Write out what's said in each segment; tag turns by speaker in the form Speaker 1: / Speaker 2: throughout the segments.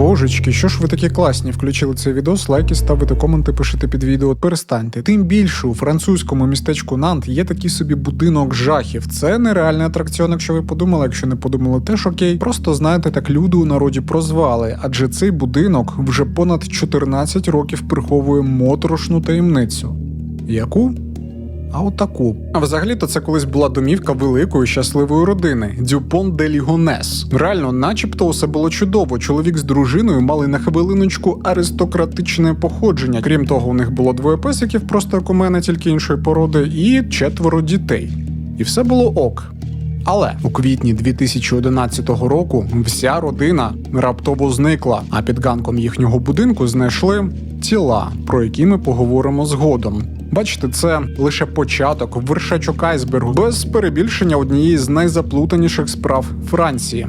Speaker 1: Божечки, що ж ви такі класні? Включили цей відос, лайки, ставите коменти, пишете під відео. Перестаньте. Тим більше у французькому містечку Нант є такий собі будинок жахів. Це нереальний атракціон, якщо ви подумали. Якщо не подумали, теж окей. Просто знаєте, так люди у народі прозвали, адже цей будинок вже понад 14 років приховує моторошну таємницю. Яку? А отаку. А взагалі-то це колись була домівка великої щасливої родини Дюпон де Лігонес. Реально, начебто, усе було чудово. Чоловік з дружиною мали на хвилиночку аристократичне походження. Крім того, у них було двоє песиків, просто як у мене, тільки іншої породи, і четверо дітей. І все було ок. Але у квітні 2011 року вся родина раптово зникла, а під ганком їхнього будинку знайшли тіла, про які ми поговоримо згодом. Бачите, це лише початок, вершечок айсбергу, без перебільшення однієї з найзаплутаніших справ Франції.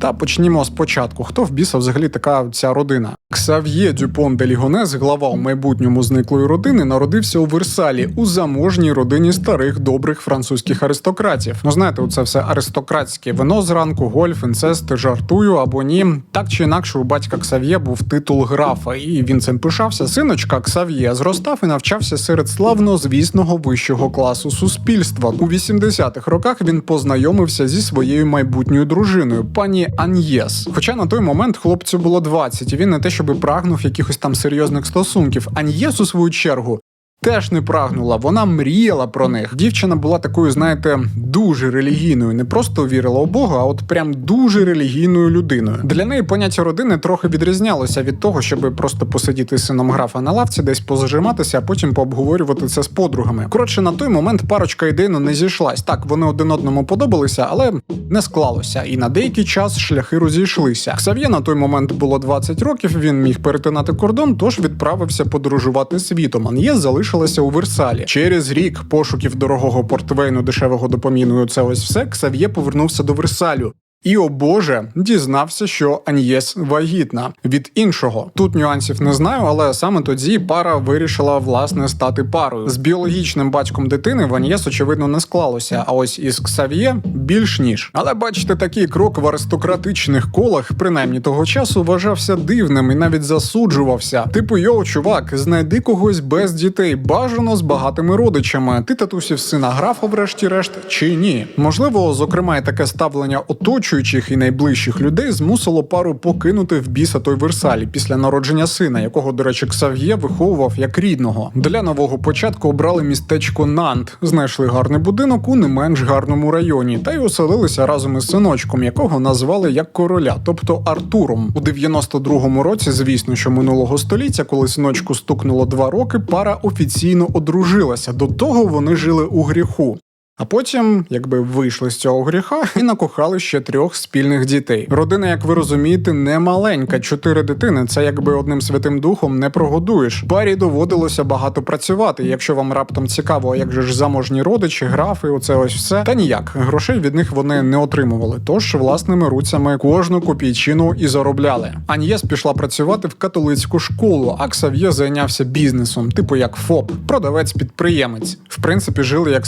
Speaker 1: Та почнімо спочатку. Хто в біса взагалі така ця родина? Ксав'є Дюпон де Лігонес, глава у майбутньому зниклої родини, народився у Версалі у заможній родині старих добрих французьких аристократів. Ну знаєте, оце все аристократське вино зранку, гольф, інцест, жартую або ні. Так чи інакше, у батька Ксав'є був титул графа, і він цим пишався. Синочка Ксав'є зростав і навчався серед славно звісного вищого класу суспільства. У 80-х роках він познайомився зі своєю майбутньою дружиною, пані Аньєс. Хоча на той момент хлопцю було 20, і він не те, щоби прагнув якихось там серйозних стосунків. Аньєс, у свою чергу. Теж не прагнула, вона мріяла про них. Дівчина була такою, знаєте, дуже релігійною, не просто вірила у Бога, а от прям дуже релігійною людиною. Для неї поняття родини трохи відрізнялося від того, щоб просто посидіти сином графа на лавці, десь позажиматися, а потім пообговорювати це з подругами. Коротше, на той момент парочка ідейно не зійшлась. Так, вони один одному подобалися, але не склалося. І на деякий час шляхи розійшлися. Ксав'є на той момент було 20 років. Він міг перетинати кордон, тож відправився подорожувати світом. Ан'є залишилася у Версалі. Через рік пошуків дорогого портвейну дешевого допоміну. Це ось все. Ксав'є повернувся до Версалю. І о Боже, дізнався, що Аньєс вагітна від іншого. Тут нюансів не знаю, але саме тоді пара вирішила власне стати парою. З біологічним батьком дитини в Аньєс, очевидно, не склалося. А ось із Ксав'є більш ніж. Але бачите, такий крок в аристократичних колах, принаймні того часу, вважався дивним і навіть засуджувався. Типу, йоу, чувак, знайди когось без дітей, бажано з багатими родичами. Ти татусів сина графа, врешті-решт, чи ні? Можливо, зокрема, і таке ставлення оточуючих і найближчих людей змусило пару покинути в біса той Версалі після народження сина, якого, до речі, Ксав'є виховував як рідного. Для нового початку обрали містечко Нант, знайшли гарний будинок у не менш гарному районі, та й оселилися разом із синочком, якого назвали як короля, тобто Артуром. У 92-му році, звісно, що минулого століття, коли синочку стукнуло два роки, пара офіційно одружилася. До того вони жили у гріху. А потім, якби вийшли з цього гріха і накохали ще трьох спільних дітей. Родина, як ви розумієте, не маленька. Чотири дитини. Це якби одним святим духом не прогодуєш. Парі доводилося багато працювати. Якщо вам раптом цікаво, як же ж заможні родичі, графи, оце ось все. Та ніяк грошей від них вони не отримували. Тож власними руцями кожну копійчину і заробляли. Аньєс пішла працювати в католицьку школу, а Ксав'є зайнявся бізнесом, типу як ФОП, продавець-підприємець. В принципі, жили як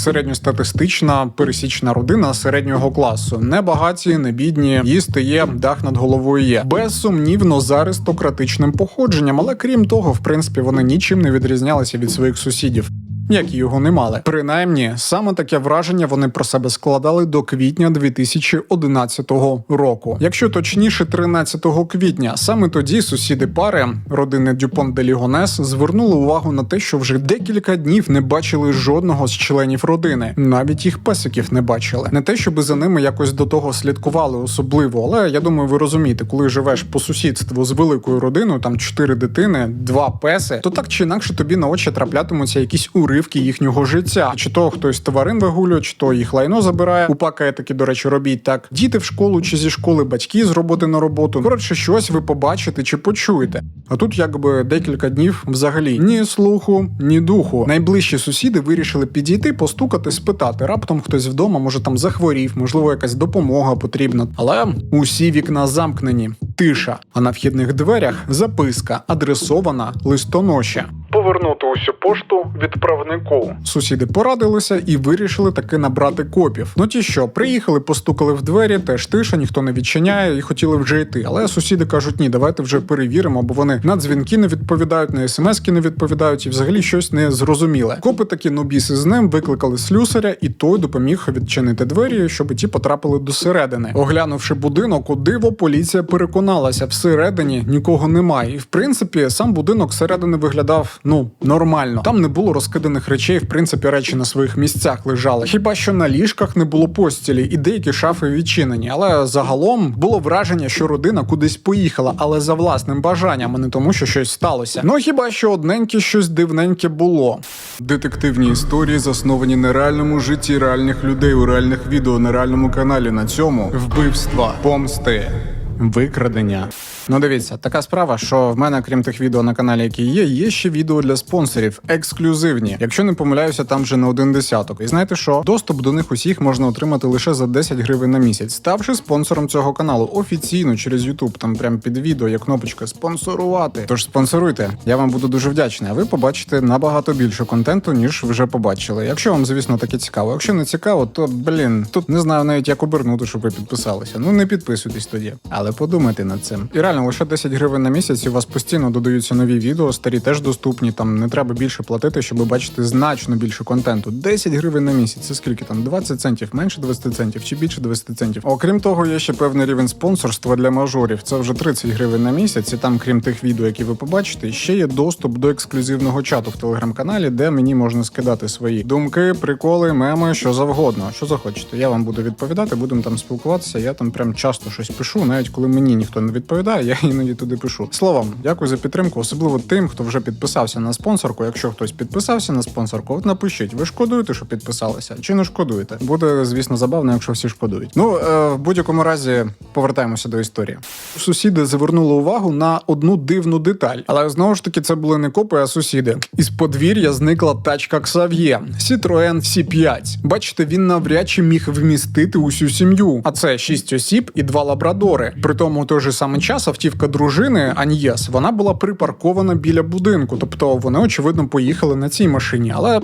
Speaker 1: середньостатистична пересічна родина середнього класу. Не багаті, не бідні, їсти є, дах над головою є. Безсумнівно з аристократичним походженням, але крім того, в принципі, вони нічим не відрізнялися від своїх сусідів. Як його не мали. Принаймні, саме таке враження вони про себе складали до квітня 2011 року. Якщо точніше, 13 квітня, саме тоді сусіди пари родини Дюпон де Лігонес звернули увагу на те, що вже декілька днів не бачили жодного з членів родини, навіть їх песиків не бачили. Не те, щоб за ними якось до того слідкували особливо, але я думаю, ви розумієте, коли живеш по сусідству з великою родиною, там чотири дитини, два песи, то так чи інакше тобі на очі траплятимуться якісь уривки їхнього життя. Чи то хтось тварин вигулює, чи то їх лайно забирає. У пакетики, до речі, робіть так. Діти в школу чи зі школи, батьки з роботи на роботу. Коротше, щось ви побачите чи почуєте. А тут якби декілька днів взагалі ні слуху, ні духу. Найближчі сусіди вирішили підійти, постукати, спитати. Раптом хтось вдома, може там захворів, можливо, якась допомога потрібна. Але усі вікна замкнені, тиша. А на вхідних дверях записка, адресована листоноші. Повернути усю пошту відправнику. Сусіди порадилися і вирішили таки набрати копів. Ну ті що, приїхали, постукали в двері, теж тиша, ніхто не відчиняє і хотіли вже йти. Але сусіди кажуть, ні, давайте вже перевіримо, бо вони на дзвінки не відповідають, на смски не відповідають і взагалі щось не зрозуміле. Копи такі нобіси з ним викликали слюсаря, і той допоміг відчинити двері, щоб ті потрапили до середини. Оглянувши будинок, у диво поліція переконалася, всередині нікого немає. І в принципі, сам будинок зсередини виглядав ну нормально. Там не було розкиданих речей, в принципі, речі на своїх місцях лежали. Хіба що на ліжках не було постілі, і деякі шафи відчинені. Але загалом було враження, що родина кудись поїхала, але за власним бажанням, а не тому, що щось сталося. Ну хіба що одненьке щось дивненьке було. Детективні історії засновані на реальному житті реальних людей у реальних відео на реальному каналі. На цьому вбивства, помсти, викрадення. Ну дивіться, така справа, що в мене, крім тих відео на каналі, які є, є ще відео для спонсорів, ексклюзивні. Якщо не помиляюся, там вже не один десяток. І знаєте що? Доступ до них усіх можна отримати лише за 10 гривень на місяць, ставши спонсором цього каналу офіційно через YouTube. Там прям під відео є кнопочка спонсорувати. Тож спонсоруйте. Я вам буду дуже вдячний. А ви побачите набагато більше контенту, ніж вже побачили. Якщо вам, звісно, таке цікаво. Якщо не цікаво, то блін, тут не знаю навіть як обернути, щоб ви підписалися. Ну не підписуйтесь тоді, але подумайте над цим. І реально лише 10 гривень на місяць. і У вас постійно додаються нові відео, старі теж доступні. Там не треба більше платити, щоб бачити значно більше контенту. 10 гривень на місяць. Це скільки там? 20 центів, менше 20 центів чи більше 20 центів. Окрім того, є ще певний рівень спонсорства для мажорів. Це вже 30 гривень на місяць. І там, крім тих відео, які ви побачите, ще є доступ до ексклюзивного чату в телеграм-каналі, де мені можна скидати свої думки, приколи, меми, що завгодно. Що захочете. Я вам буду відповідати, будемо там спілкуватися. Я там прям часто щось пишу, навіть коли мені ніхто не відповідає, я іноді туди пишу. Словом, дякую за підтримку, особливо тим, хто вже підписався на спонсорку. Якщо хтось підписався на спонсорку, от напишіть, ви шкодуєте, що підписалися, чи не шкодуєте? Буде, звісно, забавно, якщо всі шкодують. Ну е, в будь-якому разі повертаємося до історії. Сусіди звернули увагу на одну дивну деталь, але знову ж таки це були не копи, а сусіди. Із подвір'я зникла тачка Ксав'є Citroen C5. Бачите, він навряд чи міг вмістити усю сім'ю. А це шість осіб і два лабрадори. При тому той же самий час автівка дружини Аньєс вона була припаркована біля будинку, тобто вони очевидно поїхали на цій машині, але.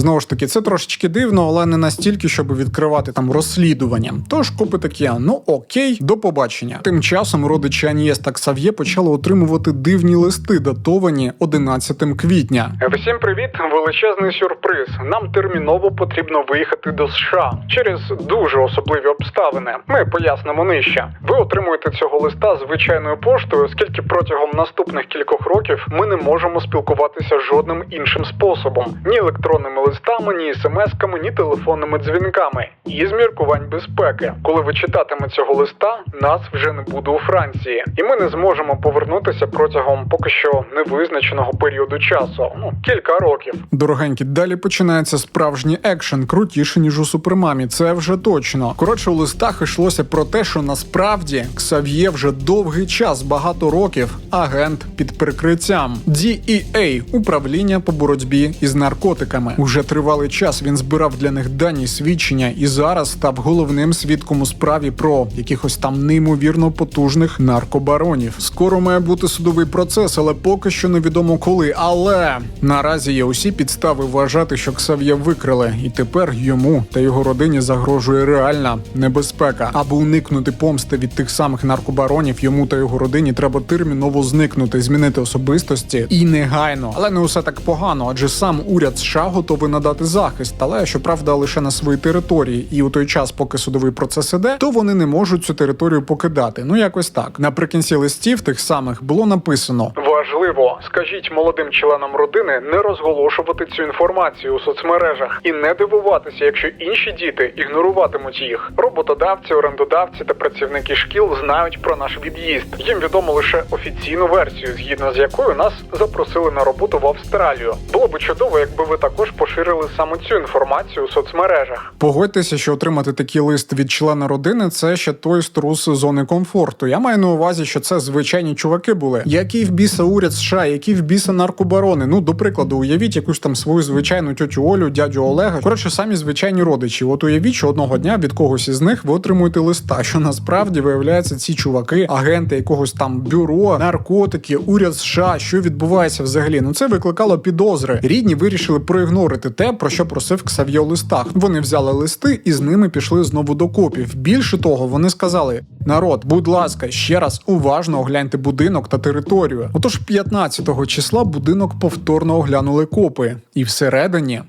Speaker 1: Знову ж таки, це трошечки дивно, але не настільки, щоб відкривати там розслідування. Тож копи такі, ну окей, до побачення. Тим часом родичі Анієс та Ксав'є почали отримувати дивні листи, датовані 11 квітня. Всім привіт, величезний сюрприз. Нам терміново потрібно виїхати до США через дуже особливі обставини. Ми пояснимо нижче. Ви отримуєте цього листа звичайною поштою, оскільки протягом наступних кількох років ми не можемо спілкуватися жодним іншим способом, ні електронними листами, ні смс-ками, ні телефонними дзвінками. І з міркувань безпеки. Коли ви читатиме цього листа, нас вже не буде у Франції, і ми не зможемо повернутися протягом поки що невизначеного періоду часу. Ну кілька років. Дорогенькі, далі починається справжній екшен, крутіше ніж у супермамі. Це вже точно. Коротше, у листах йшлося про те, що насправді Ксав'є вже довгий час, багато років, агент під прикриттям. DEA – управління по боротьбі із наркотиками. Уже тривалий час він збирав для них дані свідчення і зараз став головним свідком у справі про якихось там неймовірно потужних наркобаронів. Скоро має бути судовий процес, але поки що невідомо коли. Але наразі є усі підстави вважати, що Ксав'є викрили, і тепер йому та його родині загрожує реальна небезпека. Аби уникнути помсти від тих самих наркобаронів, йому та його родині треба терміново зникнути, змінити особистості і негайно. Але не усе так погано, адже сам уряд США готовий надати захист, але щоправда лише на своїй території. І у той час, поки судовий процес іде, то вони не можуть цю територію покидати. Ну якось так. Наприкінці листів тих самих було написано. Важливо, скажіть молодим членам родини не розголошувати цю інформацію у соцмережах і не дивуватися, якщо інші діти ігноруватимуть їх. Роботодавці, орендодавці та працівники шкіл знають про наш від'їзд. Їм відомо лише офіційну версію, згідно з якою нас запросили на роботу в Австралію. Було би чудово, якби ви також поширили саме цю інформацію у соцмережах. Погодьтеся, що отримати такий лист від члена родини це ще той струс зони комфорту. Я маю на увазі, що це звичайні чуваки були, які в біса уряд США, які в біса наркобарони. Ну, до прикладу, уявіть якусь там свою звичайну тьотю Олю, дядю Олега. Коротше, самі звичайні родичі. От уявіть, що одного дня від когось із них ви отримуєте листа, що насправді виявляється ці чуваки, агенти якогось там бюро, наркотики, уряд США, що відбувається взагалі. Ну це викликало підозри. Рідні вирішили проігнорити те, про що просив Ксав'є листах. Вони взяли листи і з ними пішли знову до копів. Більше того, вони сказали: народ, будь ласка, ще раз уважно огляньте будинок та територію. Отож, 15-го числа будинок повторно оглянули копи, і всередині.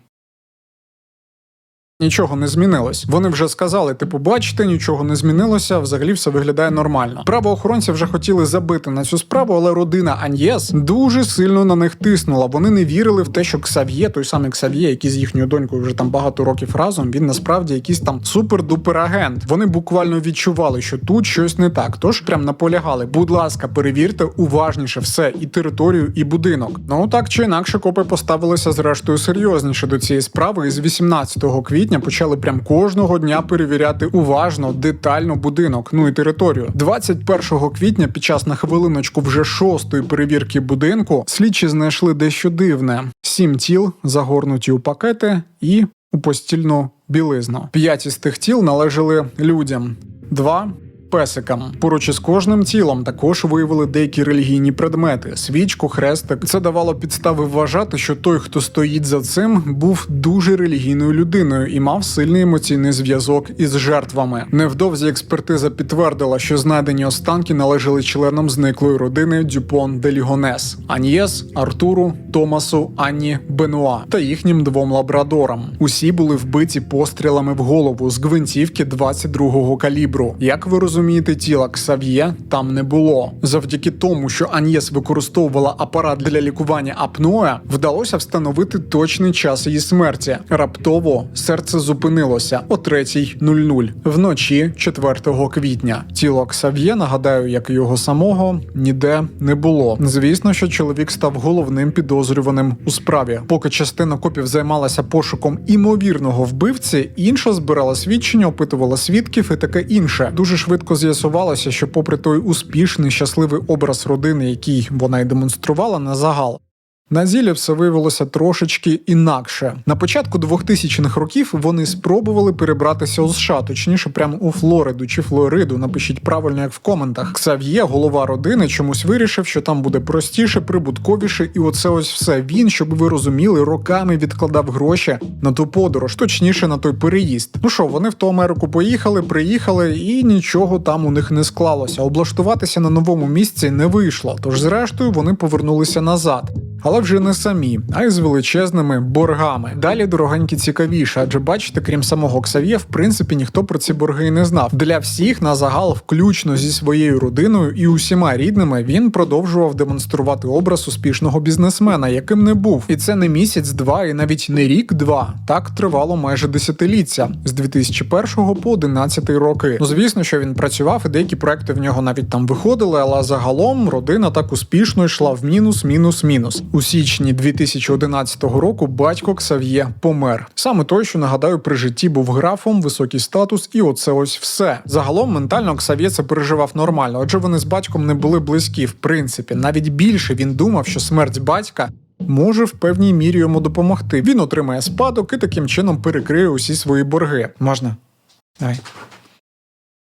Speaker 1: Нічого не змінилось. Вони вже сказали, типу, бачите, нічого не змінилося, взагалі все виглядає нормально. Правоохоронці вже хотіли забити на цю справу, але родина Аньєс дуже сильно на них тиснула. Вони не вірили в те, що Ксав'є, той самий Ксав'є, який з їхньою донькою вже там багато років разом, він насправді якийсь там супер-дупер агент. Вони буквально відчували, що тут щось не так. Тож прям наполягали. Будь ласка, перевірте уважніше все, і територію, і будинок. Ну так чи інакше, копи поставилися зрештою серйозніше до цієї справи, і з 18 квітня почали прям кожного дня перевіряти уважно, детально будинок, ну і територію. 21 квітня, під час на хвилиночку вже шостої перевірки будинку, слідчі знайшли дещо дивне: сім тіл загорнуті у пакети і у постільну білизну. П'ять із тих тіл належали людям. Два песикам. Поруч із кожним тілом також виявили деякі релігійні предмети: свічку, хрестик. Це давало підстави вважати, що той, хто стоїть за цим, був дуже релігійною людиною і мав сильний емоційний зв'язок із жертвами. Невдовзі експертиза підтвердила, що знайдені останки належали членам зниклої родини Дюпон де Лігонес, Аньєс, Артуру, Томасу, Анні Бенуа та їхнім двом лабрадорам. Усі були вбиті пострілами в голову з гвинтівки 22-го калібру. Як ви розумієте, тіла Ксав'є там не було. Завдяки тому, що Аньєс використовувала апарат для лікування апноя, вдалося встановити точний час її смерті. Раптово серце зупинилося о 3.00 вночі 4 квітня. Тіло Ксав'є, нагадаю, як і його самого, ніде не було. Звісно, що чоловік став головним підозрюваним у справі. Поки частина копів займалася пошуком імовірного вбивці, інша збирала свідчення, опитувала свідків і таке інше. Дуже швидко з'ясувалося, що, попри той успішний щасливий образ родини, який вона й демонструвала на загал. На зілі все виявилося трошечки інакше. На початку 2000-х років вони спробували перебратися у США, точніше, прямо у Флориду чи Флориду. Напишіть правильно, як в коментах. Ксав'є, голова родини, чомусь вирішив, що там буде простіше, прибутковіше, і оце ось все. Він, щоб ви розуміли, роками відкладав гроші на ту подорож, точніше на той переїзд. Ну що, вони в ту Америку поїхали, приїхали, і нічого там у них не склалося. Облаштуватися на новому місці не вийшло. Тож, зрештою, вони повернулися назад. Але вже не самі, а й з величезними боргами. Далі дорогенькі цікавіше, адже бачите, крім самого Ксав'є, в принципі, ніхто про ці борги і не знав. Для всіх на загал, включно зі своєю родиною і усіма рідними, він продовжував демонструвати образ успішного бізнесмена, яким не був. І це не місяць-два, і навіть не рік-два. Так тривало майже десятиліття з 2001 по 11 роки. Ну звісно, що він працював, і деякі проекти в нього навіть там виходили, але загалом родина так успішно йшла в мінус, мінус, мінус. Січні 2011 року батько Ксав'є помер. Саме той, що нагадаю, при житті був графом, високий статус, і оце ось все. Загалом ментально Ксав'є це переживав нормально, адже вони з батьком не були близькі. В принципі, навіть більше він думав, що смерть батька. Може в певній мірі йому допомогти. Він отримає спадок і таким чином перекриє усі свої борги. Можна? Давай.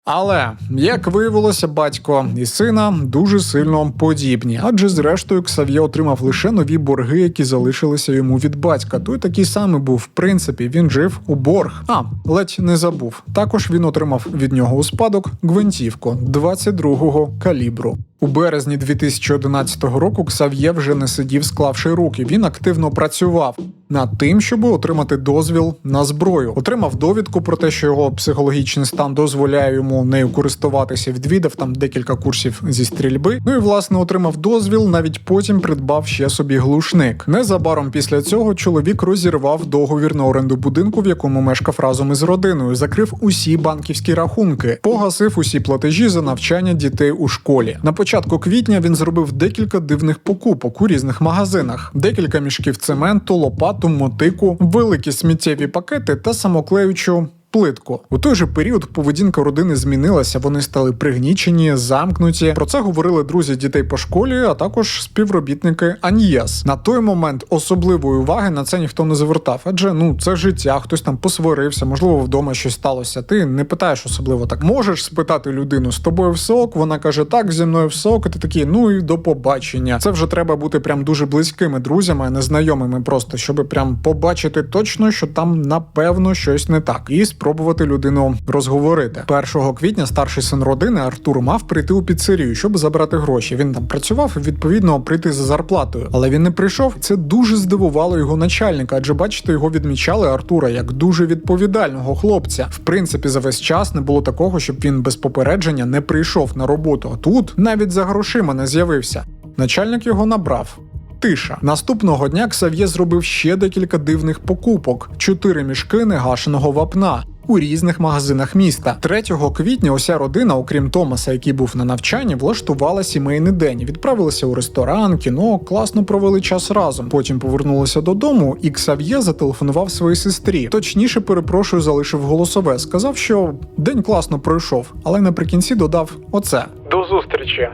Speaker 1: Але як виявилося, батько і сина дуже сильно подібні, адже зрештою Ксав'є отримав лише нові борги, які залишилися йому від батька. Той такий самий був. В принципі, він жив у борг. А ледь не забув. Також він отримав від нього у спадок гвинтівку 22-го калібру. У березні 2011 року Ксав'є вже не сидів, склавши руки. Він активно працював над тим, щоб отримати дозвіл на зброю. Отримав довідку про те, що його психологічний стан дозволяє йому нею користуватися. Відвідав там декілька курсів зі стрільби. Ну і власне отримав дозвіл. Навіть потім придбав ще собі глушник. Незабаром після цього чоловік розірвав договір на оренду будинку, в якому мешкав разом із родиною. Закрив усі банківські рахунки, погасив усі платежі за навчання дітей у школі. На початку квітня він зробив декілька дивних покупок у різних магазинах: декілька мішків цементу, лопату, мотику, великі сміттєві пакети та самоклеючу плитку. У той же період поведінка родини змінилася. Вони стали пригнічені, замкнуті. Про це говорили друзі дітей по школі, а також співробітники Аньєс. На той момент особливої уваги на це ніхто не звертав, адже ну це життя, хтось там посварився, можливо, вдома щось сталося. Ти не питаєш особливо так. Можеш спитати людину з тобою все ок, Вона каже, так, зі мною все ок, і ти такий, ну і до побачення. Це вже треба бути прям дуже близькими друзями, а не знайомими, просто щоб прям побачити точно, що там напевно щось не так, і спробувати людину розговорити. 1 квітня старший син родини Артур мав прийти у піцерію, щоб забрати гроші. Він там працював і відповідно прийти за зарплатою, але він не прийшов. Це дуже здивувало його начальника, адже бачите, його відмічали Артура як дуже відповідального хлопця. В принципі, за весь час не було такого, щоб він без попередження не прийшов на роботу. А тут навіть за грошима не з'явився. Начальник його набрав. Тиша. Наступного дня Ксав'є зробив ще декілька дивних покупок: чотири мішки негашеного вапна. У різних магазинах міста 3 квітня уся родина, окрім Томаса, який був на навчанні, влаштувала сімейний день. Відправилися у ресторан, кіно, класно провели час разом. Потім повернулися додому, і Ксав'є зателефонував своїй сестрі. Точніше, перепрошую, залишив голосове. Сказав, що день класно пройшов, але наприкінці додав оце.
Speaker 2: До зустрічі.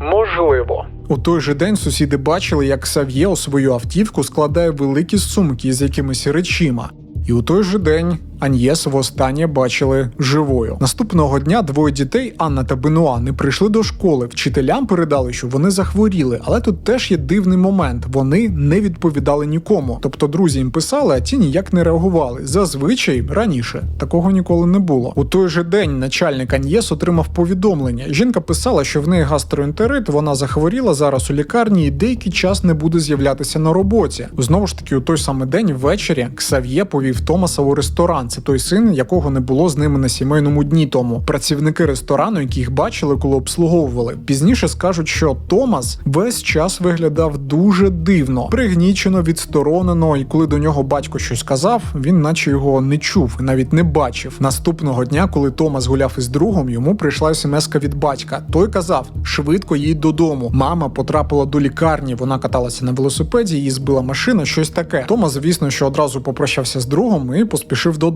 Speaker 2: Можливо.
Speaker 1: У той же день сусіди бачили, як Сав'є у свою автівку складає великі сумки з якимись речима. І у той же день Аньєс востаннє бачили живою. Наступного дня двоє дітей, Анна та Бенуа, не прийшли до школи. Вчителям передали, що вони захворіли, але тут теж є дивний момент. Вони не відповідали нікому. Тобто друзі їм писали, а ті ніяк не реагували. Зазвичай раніше такого ніколи не було. У той же день начальник Аньєс отримав повідомлення. Жінка писала, що в неї гастроентерит, вона захворіла зараз у лікарні і деякий час не буде з'являтися на роботі. Знову ж таки, у той самий день ввечері Ксав'є повів Томаса у ресторан. Це той син, якого не було з ними на сімейному дні тому. Працівники ресторану, які їх бачили, коли обслуговували, пізніше скажуть, що Томас весь час виглядав дуже дивно, пригнічено, відсторонено, і коли до нього батько щось казав, він наче його не чув навіть не бачив. Наступного дня, коли Томас гуляв із другом, йому прийшла смс від батька. Той казав: швидко їдь додому. Мама потрапила до лікарні. Вона каталася на велосипеді, її збила машина, щось таке. Томас, звісно, що одразу попрощався з другом і поспішив додому.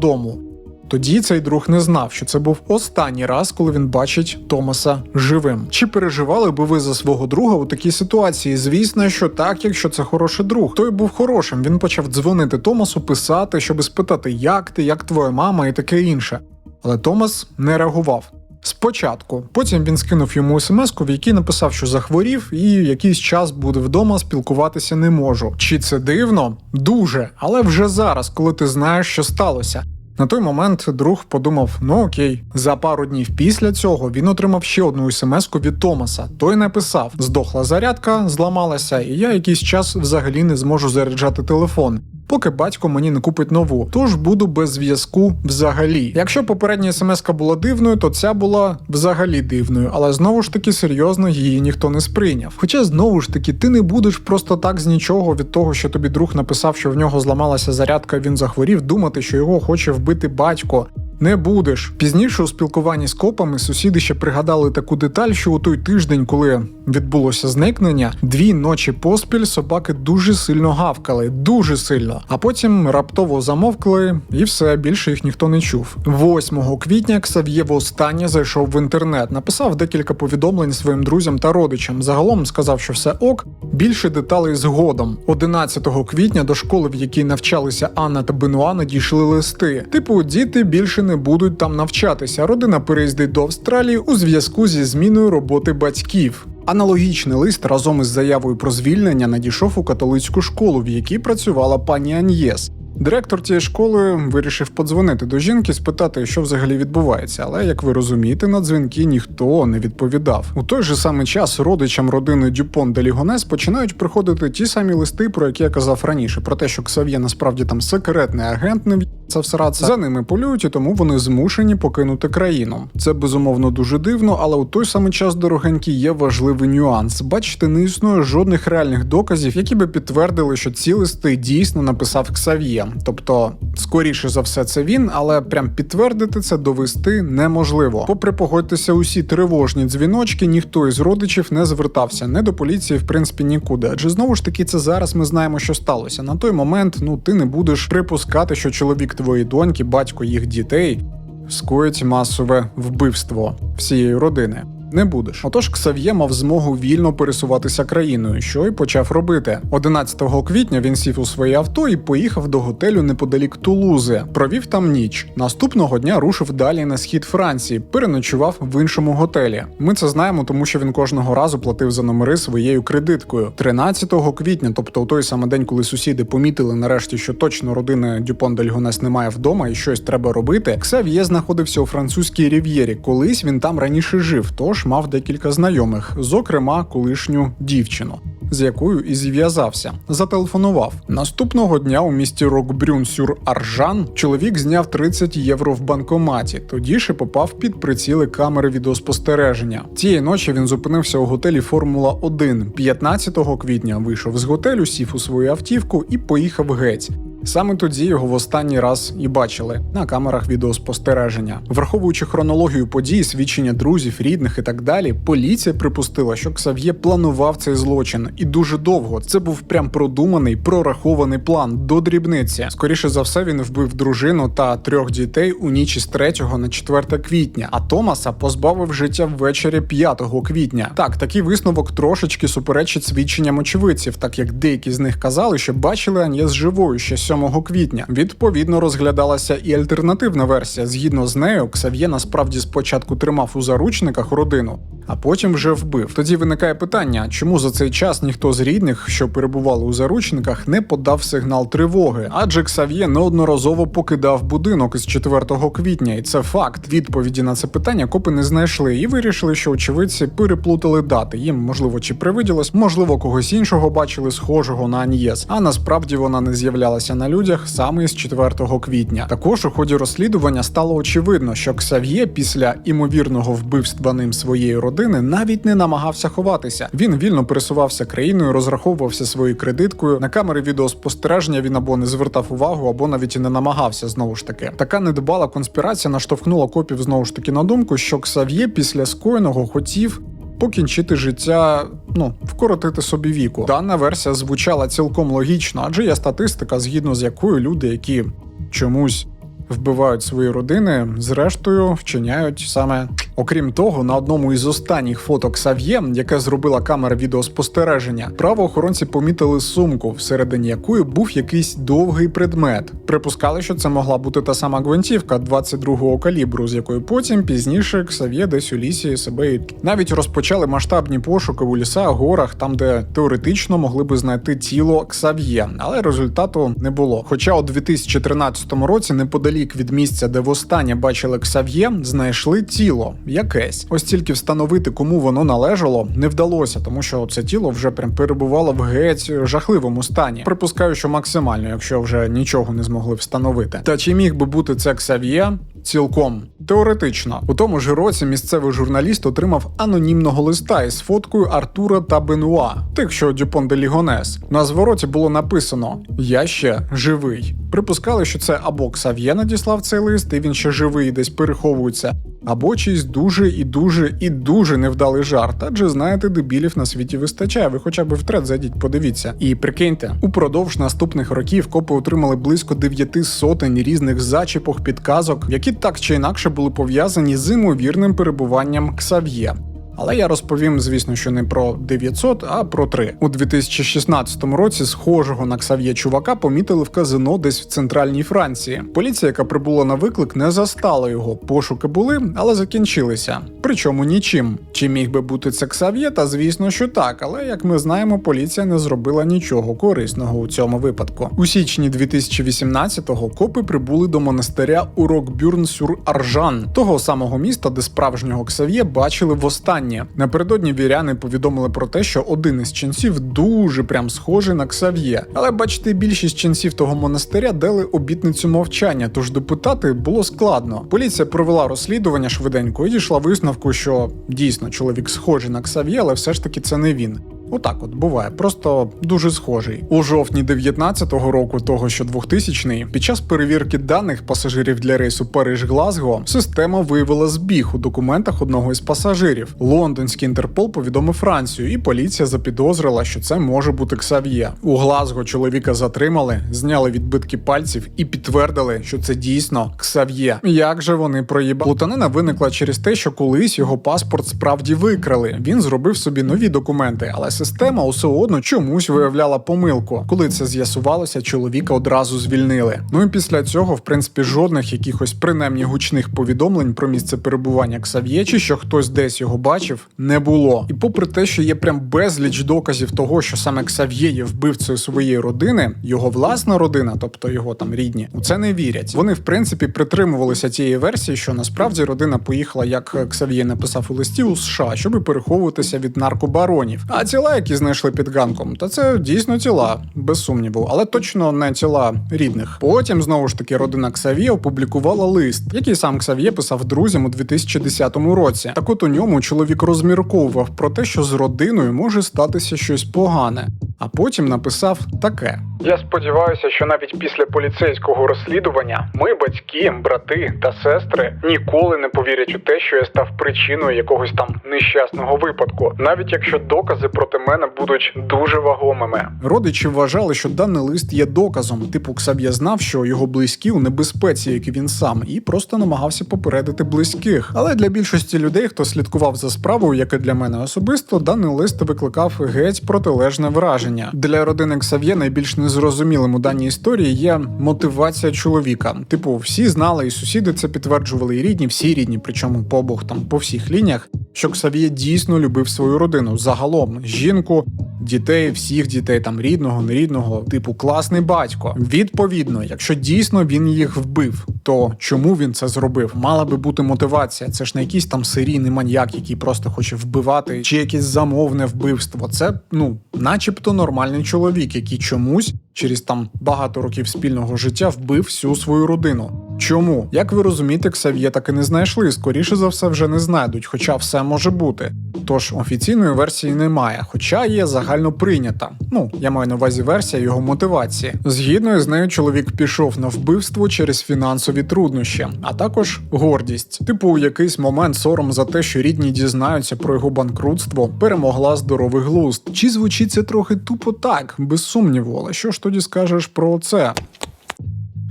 Speaker 1: Тоді цей друг не знав, що це був останній раз, коли він бачить Томаса живим. Чи переживали би ви за свого друга у такій ситуації? Звісно, що так, якщо це хороший друг. Той був хорошим. Він почав дзвонити Томасу, писати, щоб спитати, як ти, як твоя мама і таке інше. Але Томас не реагував. Спочатку, потім він скинув йому смс, в якій написав, що захворів, і якийсь час буде вдома, спілкуватися не можу. Чи це дивно? Дуже, але вже зараз, коли ти знаєш, що сталося. На той момент друг подумав: ну окей. За пару днів після цього він отримав ще одну смс від Томаса. Той написав: здохла зарядка, зламалася, і я якийсь час взагалі не зможу заряджати телефон. Поки батько мені не купить нову, тож буду без зв'язку взагалі. Якщо попередня смс була дивною, то ця була взагалі дивною, але знову ж таки серйозно її ніхто не сприйняв. Хоча знову ж таки ти не будеш просто так з нічого від того, що тобі друг написав, що в нього зламалася зарядка, він захворів, думати, що його хоче вбити батько. Не будеш. Пізніше у спілкуванні з копами сусіди ще пригадали таку деталь, що у той тиждень, коли відбулося зникнення, дві ночі поспіль собаки дуже сильно гавкали, дуже сильно. А потім раптово замовкли, і все більше їх ніхто не чув. 8 квітня Ксав'є востаннє зайшов в інтернет, написав декілька повідомлень своїм друзям та родичам. Загалом сказав, що все ок. Більше деталей згодом. 11 квітня до школи, в якій навчалися Анна та Бенуа, надійшли листи. Типу, діти більше не будуть там навчатися. Родина переїздить до Австралії у зв'язку зі зміною роботи батьків. Аналогічний лист разом із заявою про звільнення надійшов у католицьку школу, в якій працювала пані Аньєс. Директор цієї школи вирішив подзвонити до жінки, спитати, що взагалі відбувається, але як ви розумієте, на дзвінки ніхто не відповідав. У той же самий час родичам родини Дюпон де Лігонес починають приходити ті самі листи, про які я казав раніше, про те, що Ксав'є насправді там секретний агент не в'ється всратися. За ними полюють, і тому вони змушені покинути країну. Це безумовно дуже дивно, але у той самий час, дорогенькі, є важливий нюанс. Бачите, не існує жодних реальних доказів, які би підтвердили, що ці листи дійсно написав Ксав'є. Тобто, скоріше за все, це він, але прям підтвердити це довести неможливо. Попри погодьтеся, усі тривожні дзвіночки, ніхто із родичів не звертався не до поліції, в принципі, нікуди. Адже знову ж таки, це зараз ми знаємо, що сталося. На той момент, ну ти не будеш припускати, що чоловік твоєї доньки, батько їх дітей скоїть масове вбивство всієї родини. Не будеш. Отож, Ксав'є мав змогу вільно пересуватися країною, що й почав робити. 11 квітня він сів у своє авто і поїхав до готелю неподалік Тулузи. Провів там ніч. Наступного дня рушив далі на схід Франції, переночував в іншому готелі. Ми це знаємо, тому що він кожного разу платив за номери своєю кредиткою. 13 квітня, тобто у той самий день, коли сусіди помітили нарешті, що точно родини Дюпон Дельгонес немає вдома і щось треба робити. Ксав'є знаходився у французькій рів'єрі. Колись він там раніше жив, тож мав декілька знайомих, зокрема колишню дівчину. З якою і зв'язався, зателефонував наступного дня у місті Рокбрюн сюр Аржан. Чоловік зняв 30 євро в банкоматі. Тоді і попав під приціли камери відеоспостереження. Тієї ночі він зупинився у готелі Формула 1 15 квітня. Вийшов з готелю, сів у свою автівку і поїхав геть. Саме тоді його в останній раз і бачили на камерах відеоспостереження. Враховуючи хронологію подій, свідчення друзів, рідних і так далі, поліція припустила, що Ксав'є планував цей злочин і дуже довго. Це був прям продуманий, прорахований план до дрібниці. Скоріше за все, він вбив дружину та трьох дітей у ніч із 3 на 4 квітня, а Томаса позбавив життя ввечері 5 квітня. Так, такий висновок трошечки суперечить свідченням очевидців, так як деякі з них казали, що бачили Аньєс живою ще 7 квітня. Відповідно, розглядалася і альтернативна версія. Згідно з нею, Ксав'є насправді спочатку тримав у заручниках родину, а потім вже вбив. Тоді виникає питання, чому за цей час ніхто з рідних, що перебували у заручниках, не подав сигнал тривоги, адже Ксав'є неодноразово покидав будинок із 4 квітня, і це факт. Відповіді на це питання копи не знайшли і вирішили, що очевидці переплутали дати. Їм можливо чи привиділось, можливо, когось іншого бачили схожого на Аньєс, а насправді вона не з'являлася на людях саме з 4 квітня. Також у ході розслідування стало очевидно, що Ксав'є після імовірного вбивства ним своєї родини навіть не намагався ховатися. Він вільно пересувався країною, розраховувався своєю кредиткою. На камери відеоспостереження він або не звертав увагу, або навіть і не намагався знову ж таки. Така недбала конспірація наштовхнула копів знову ж таки на думку, що Ксав'є після скоєного хотів. Покінчити життя, ну вкоротити собі віку. Дана версія звучала цілком логічно, адже є статистика, згідно з якою люди, які чомусь вбивають свої родини, зрештою вчиняють саме. Окрім того, на одному із останніх фоток Сав'є, яке зробила камера відеоспостереження, правоохоронці помітили сумку, всередині якої був якийсь довгий предмет. Припускали, що це могла бути та сама гвинтівка 22-го калібру, з якою потім пізніше Ксав'є десь у лісі себе і навіть розпочали масштабні пошуки у лісах, горах, там, де теоретично могли би знайти тіло Ксав'є, але результату не було. Хоча у 2013 році, неподалік від місця, де востаннє бачили Ксав'є, знайшли тіло якесь. Ось тільки встановити, кому воно належало, не вдалося, тому що це тіло вже прям перебувало в геть жахливому стані. Припускаю, що максимально, якщо вже нічого не змогли встановити. Та чи міг би бути це Ксав'є? Цілком теоретично у тому ж році місцевий журналіст отримав анонімного листа із фоткою Артура та Бенуа, тих, що Дюпон де Лігонес. На звороті було написано: Я ще живий. Припускали, що це або Ксав'є надіслав цей лист, і він ще живий, і десь переховується, або чийсь дуже і дуже і дуже невдалий жарт. Адже знаєте, дебілів на світі вистачає. Ви хоча б в тред зайдіть, подивіться. І прикиньте, упродовж наступних років копи отримали близько дев'яти сотень різних зачіпок, підказок, які так чи інакше були пов'язані з імовірним перебуванням Ксав'є. Але я розповім, звісно, що не про 900, а про 3. У 2016 році схожого на Ксав'є чувака помітили в казино десь в центральній Франції. Поліція, яка прибула на виклик, не застала його. Пошуки були, але закінчилися. Причому нічим. Чи міг би бути це Ксав'є? Та звісно, що так. Але як ми знаємо, поліція не зробила нічого корисного у цьому випадку. У січні 2018-го копи прибули до монастиря у Рокбюрн-сюр-Аржан, того самого міста, де справжнього Ксав'є бачили востаннє. Напередодні віряни повідомили про те, що один із ченців дуже прям схожий на Ксав'є. Але бачите, більшість ченців того монастиря дали обітницю мовчання, тож допитати було складно. Поліція провела розслідування швиденько і дійшла висновку, що дійсно чоловік схожий на Ксав'є, але все ж таки це не він. Отак от буває, просто дуже схожий. У жовтні 19-го року, того що 2000-й, під час перевірки даних пасажирів для рейсу Париж-Глазго, система виявила збіг у документах одного із пасажирів. Лондонський інтерпол повідомив Францію, і поліція запідозрила, що це може бути Ксав'є. У Глазго чоловіка затримали, зняли відбитки пальців і підтвердили, що це дійсно Ксав'є. Як же вони проїба? Плутанина виникла через те, що колись його паспорт справді викрали. Він зробив собі нові документи, але система усе одно чомусь виявляла помилку. Коли це з'ясувалося, чоловіка одразу звільнили. Ну і після цього, в принципі, жодних якихось принаймні гучних повідомлень про місце перебування Ксав'є чи що хтось десь його бачив, не було. І попри те, що є прям безліч доказів того, що саме Ксав'є є вбивцею своєї родини, його власна родина, тобто його там рідні, у це не вірять. Вони в принципі притримувалися тієї версії, що насправді родина поїхала, як Ксав'є написав у листі у США, щоб переховуватися від наркобаронів. А тіла, які знайшли під ганком, та це дійсно тіла, без сумніву, але точно не тіла рідних. Потім знову ж таки родина Ксав'є опублікувала лист, який сам Ксав'є писав друзям у 2010 році. Так от у ньому чоловік розмірковував про те, що з родиною може статися щось погане. А потім написав таке:
Speaker 2: Я сподіваюся, що навіть після поліцейського розслідування ми, батьки, брати та сестри, ніколи не повірять у те, що я став причиною якогось там нещасного випадку, навіть якщо докази проти мене будуть дуже вагомими.
Speaker 1: Родичі вважали, що даний лист є доказом. Типу, Ксав'є знав, що його близькі у небезпеці, як і він сам, і просто намагався попередити близьких. Але для більшості людей, хто слідкував за справою, як і для мене особисто, даний лист викликав геть протилежне враження. Для родини Ксав'є найбільш незрозумілим у даній історії є мотивація чоловіка. Типу, всі знали, і сусіди це підтверджували, і рідні, всі рідні, причому по обох там по всіх лініях, що Ксав'є дійсно любив свою родину загалом жінку, дітей, всіх дітей, там рідного, нерідного, типу класний батько. Відповідно, якщо дійсно він їх вбив, то чому він це зробив? Мала би бути мотивація. Це ж не якийсь там серійний маньяк, який просто хоче вбивати, чи якесь замовне вбивство. Це ну, начебто нормальний чоловік, який чомусь через там багато років спільного життя вбив всю свою родину. Чому? Як ви розумієте, Ксав'є так і не знайшли, скоріше за все, вже не знайдуть, хоча все може бути. Тож офіційної версії немає, хоча є загально прийнята. Ну, я маю на увазі версія його мотивації. Згідно з нею, чоловік пішов на вбивство через фінансові труднощі, а також гордість. Типу, у якийсь момент сором за те, що рідні дізнаються про його банкрутство, перемогла здоровий глузд. Чи звучить це трохи тупо так, без сумніву, але що ж тоді скажеш про це?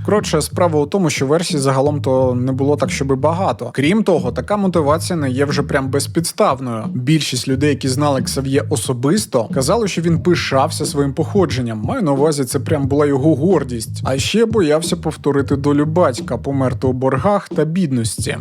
Speaker 1: Коротше, справа у тому, що версій загалом то не було так, щоби багато. Крім того, така мотивація не є вже прям безпідставною. Більшість людей, які знали Ксав'є особисто, казали, що він пишався своїм походженням. Маю на увазі, це прям була його гордість. А ще боявся повторити долю батька, померти у боргах та бідності.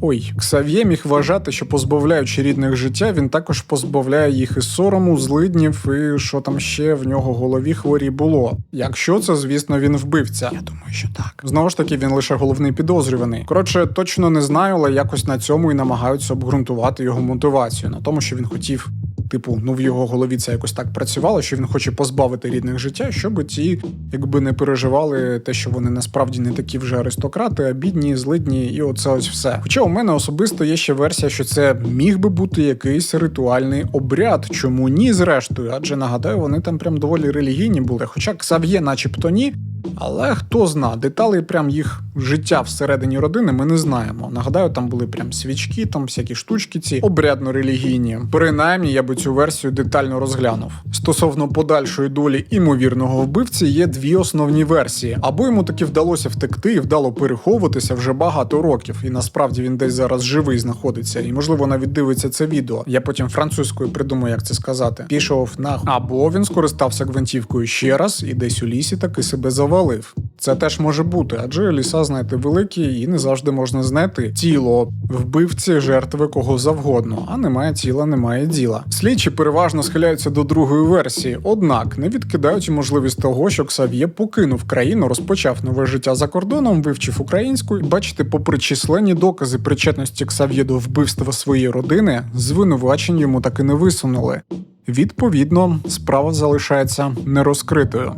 Speaker 1: Ой, Ксав'є міг вважати, що позбавляючи рідних життя, він також позбавляє їх і сорому, злиднів, і що там ще в нього в голові хворі було. Якщо це, звісно, він вбивця. Я думаю, що так. Знову ж таки, він лише головний підозрюваний. Коротше, точно не знаю, але якось на цьому і намагаються обґрунтувати його мотивацію на тому, що він хотів. Типу, ну в його голові це якось так працювало, що він хоче позбавити рідних життя, щоб ті, якби не переживали те, що вони насправді не такі вже аристократи, а бідні, злидні, і оце ось все. Хоча у мене особисто є ще версія, що це міг би бути якийсь ритуальний обряд. Чому ні, зрештою? Адже нагадаю, вони там прям доволі релігійні були. Хоча Ксав'є, начебто, ні. Але хто зна, деталей прям їх життя всередині родини ми не знаємо. Нагадаю, там були прям свічки, там всякі штучки, ці обрядно-релігійні. Принаймні, я би цю версію детально розглянув. Стосовно подальшої долі імовірного вбивці є дві основні версії: або йому таки вдалося втекти і вдало переховуватися вже багато років, і насправді він десь зараз живий знаходиться, і можливо навіть дивиться це відео. Я потім французькою придумаю, як це сказати. Пішов на або він скористався гвинтівкою ще раз і десь у лісі таки себе завалив. Це теж може бути, адже ліса, знаєте, великі і не завжди можна знайти тіло вбивці жертви кого завгодно, а немає тіла, немає діла. Слідчі переважно схиляються до другої версії, однак не відкидають можливість того, що Ксав'є покинув країну, розпочав нове життя за кордоном, вивчив українську і бачите, попри численні докази причетності Ксав'є до вбивства своєї родини, звинувачень йому таки не висунули. Відповідно, справа залишається нерозкритою.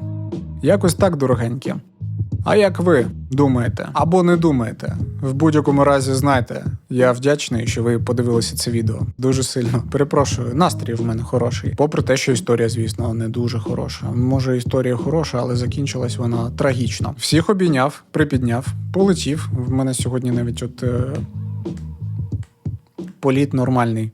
Speaker 1: Якось так, дорогенькі. А як ви думаєте або не думаєте? В будь-якому разі знайте, я вдячний, що ви подивилися це відео. Дуже сильно перепрошую. Настрій в мене хороший. Попри те, що історія, звісно, не дуже хороша. Може, історія хороша, але закінчилась вона трагічно. Всіх обійняв, припідняв, полетів. В мене сьогодні навіть от. Е... Політ нормальний.